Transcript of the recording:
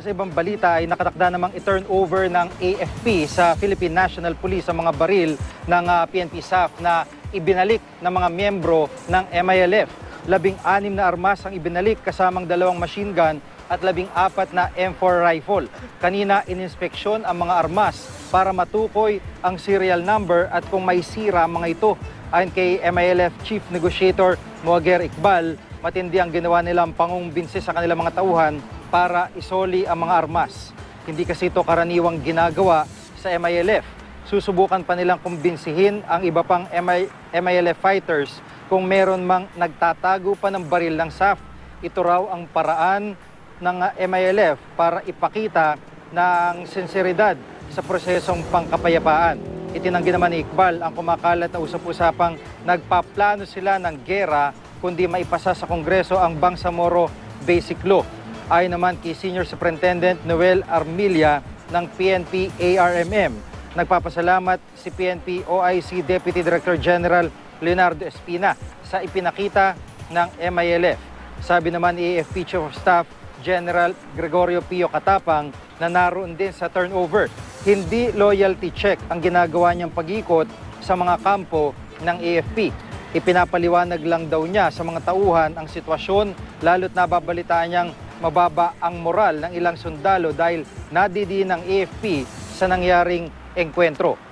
sa ibang balita ay nakatakda namang i-turn over ng AFP sa Philippine National Police ang mga baril ng ah, PNP SAF na ibinalik ng mga miyembro ng MILF. Labing anim na armas ang ibinalik kasamang dalawang machine gun at labing apat na M4 rifle. Kanina ininspeksyon ang mga armas para matukoy ang serial number at kung may sira mga ito. Ayon kay MILF Chief Negotiator Muager Iqbal, matindi ang ginawa nilang pangungbinsi sa kanilang mga tauhan para isoli ang mga armas. Hindi kasi ito karaniwang ginagawa sa MILF. Susubukan pa nilang kumbinsihin ang iba pang MI, MILF fighters kung meron mang nagtatago pa ng baril ng SAF. Ito raw ang paraan ng ah, MILF para ipakita ng sinseridad sa prosesong pangkapayapaan. Itinanggi naman ni Iqbal ang kumakalat na usap-usapang nagpaplano sila ng gera kundi maipasa sa Kongreso ang Bangsamoro Basic Law. Ayon naman kay Senior Superintendent Noel Armilia ng PNP ARMM. Nagpapasalamat si PNP OIC Deputy Director General Leonardo Espina sa ipinakita ng MILF. Sabi naman ni AFP Chief of Staff General Gregorio Pio Katapang na naroon din sa turnover. Hindi loyalty check ang ginagawa niyang pag-ikot sa mga kampo ng AFP. Ipinapaliwanag lang daw niya sa mga tauhan ang sitwasyon lalo't nababalitaan niyang mababa ang moral ng ilang sundalo dahil nadidi ng AFP sa nangyaring engkwentro.